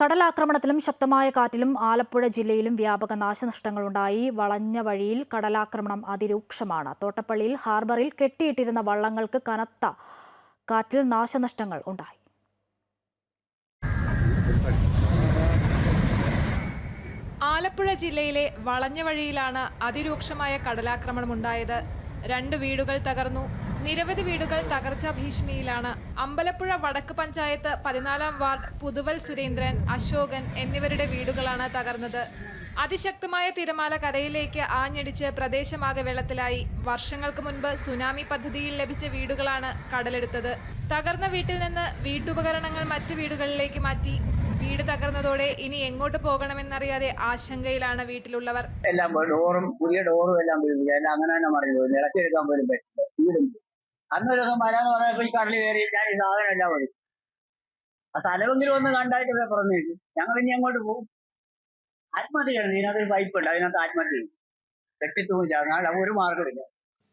കടലാക്രമണത്തിലും ശക്തമായ കാറ്റിലും ആലപ്പുഴ ജില്ലയിലും വ്യാപക നാശനഷ്ടങ്ങളുണ്ടായി. വളഞ്ഞ വഴിയിൽ കടലാക്രമണം അതിരൂക്ഷമാണ്. തോട്ടപ്പള്ളിയിൽ ഹാർബറിൽ കെട്ടിയിട്ടിരുന്ന വള്ളങ്ങൾക്ക് കനത്ത കാറ്റിൽ നാശനഷ്ടങ്ങൾ ഉണ്ടായി. ആലപ്പുഴ ജില്ലയിലെ വളഞ്ഞ വഴിയിലാണ് അതിരൂക്ഷമായ കടലാക്രമണം ഉണ്ടായത് രണ്ട് വീടുകൾ തകർന്നു. നിരവധി വീടുകൾ തകർച്ചാ ഭീഷണിയിലാണ്. അമ്പലപ്പുഴ വടക്ക് പഞ്ചായത്ത് പതിനാലാം വാർഡ് പുതുവൽ സുരേന്ദ്രൻ അശോകൻ എന്നിവരുടെ വീടുകളാണ് തകർന്നത്. അതിശക്തമായ തിരമാല കരയിലേക്ക് ആഞ്ഞടിച്ച് പ്രദേശമാകെ വെള്ളത്തിലായി. വർഷങ്ങൾക്ക് മുൻപ് സുനാമി പദ്ധതിയിൽ ലഭിച്ച വീടുകളാണ് കടലെടുത്തത്. തകർന്ന വീട്ടിൽ നിന്ന് വീട്ടുപകരണങ്ങൾ മറ്റ് വീടുകളിലേക്ക് മാറ്റി. വീട് തകർന്നതോടെ ഇനി എങ്ങോട്ട് പോകണമെന്നറിയാതെ ആശങ്കയിലാണ് വീട്ടിലുള്ളവർ. എല്ലാം ഡോറും പുതിയ ഡോറും എല്ലാം അങ്ങനെ തന്നെ മറിഞ്ഞു ഇളക്കിയെടുക്കാൻ പോലും പറ്റില്ല. വീടും ഒരു ദിവസം വരാന്ന് പറഞ്ഞപ്പോ ഈ കടലിൽ കയറി ഞാൻ ഈ സാധനം എല്ലാം വരും ആ സ്ഥലമെങ്കിലും ഒന്ന് കണ്ടായിട്ട് ഇവിടെ പറഞ്ഞു ഞങ്ങൾ ഇനി അങ്ങോട്ട് പോകും. ആത്മഹത്യ ചെയ്യണം ഇതിനകത്ത് പൈപ്പ് ഉണ്ട്. അതിനകത്ത് ആത്മഹത്യ ചെയ്യും. ഒരു മാർഗമില്ല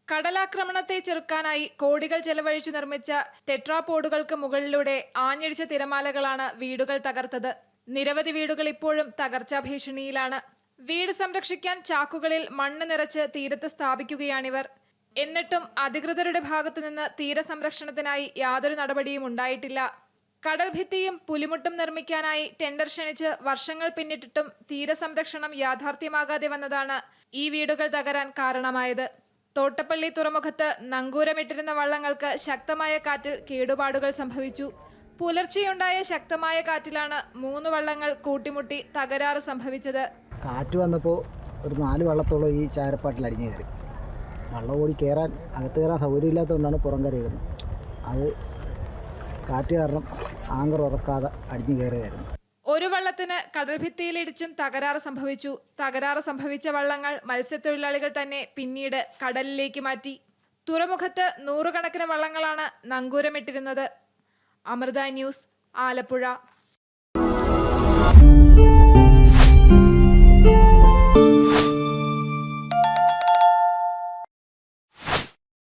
കടലാക്രമണത്തെ ചെറുക്കാനായി കോടികൾ ചെലവഴിച്ചു നിർമ്മിച്ച ടെട്രാപോഡുകൾക്ക് മുകളിലൂടെ ആഞ്ഞടിച്ച തിരമാലകളാണ് വീടുകൾ തകർത്തത്. നിരവധി വീടുകൾ ഇപ്പോഴും തകർച്ചാ ഭീഷണിയിലാണ്. വീട് സംരക്ഷിക്കാൻ ചാക്കുകളിൽ മണ്ണ് നിറച്ച് തീരത്ത് സ്ഥാപിക്കുകയാണിവർ. എന്നിട്ടും അധികൃതരുടെ ഭാഗത്തുനിന്ന് തീരസംരക്ഷണത്തിനായി യാതൊരു നടപടിയും ഉണ്ടായിട്ടില്ല. കടൽ ഭിത്തിയും പുലിമുട്ടും നിർമ്മിക്കാനായി ടെൻഡർ ക്ഷണിച്ച് വർഷങ്ങൾ പിന്നിട്ടിട്ടും തീരസംരക്ഷണം യാഥാർത്ഥ്യമാകാതെ വന്നതാണ് ഈ വീടുകൾ തകരാൻ കാരണമായത്. തോട്ടപ്പള്ളി തുറമുഖത്ത് നങ്കൂരമിട്ടിരുന്ന വള്ളങ്ങൾക്ക് ശക്തമായ കാറ്റിൽ കേടുപാടുകൾ സംഭവിച്ചു. പുലർച്ചെയുണ്ടായ ശക്തമായ കാറ്റിലാണ് മൂന്ന് വള്ളങ്ങൾ കൂട്ടിമുട്ടി തകരാറ് സംഭവിച്ചത്. കാറ്റ് വന്നപ്പോൾ ഒരു നാല് വള്ളത്തോളം ഈ ചാരപ്പാട്ടിൽ അടിഞ്ഞു കയറി. വള്ളം ഓടി കയറാൻ അകത്ത് കയറാൻ സൗകര്യമില്ലാത്തതുകൊണ്ടാണ് പുറം കരയിടുന്നത്. അത് കാറ്റ് കാരണം ആങ്കർ ഉറക്കാതെ അടിഞ്ഞു കയറുകയായിരുന്നു. ഒരു വള്ളത്തിന് കടൽഭിത്തിയിലിടിച്ചും തകരാറ് സംഭവിച്ചു. തകരാറ് സംഭവിച്ച വള്ളങ്ങൾ മത്സ്യത്തൊഴിലാളികൾ തന്നെ പിന്നീട് കടലിലേക്ക് മാറ്റി. തുറമുഖത്ത് നൂറുകണക്കിന് വള്ളങ്ങളാണ് നങ്കൂരമിട്ടിരുന്നത്. അമൃത ന്യൂസ് ആലപ്പുഴ.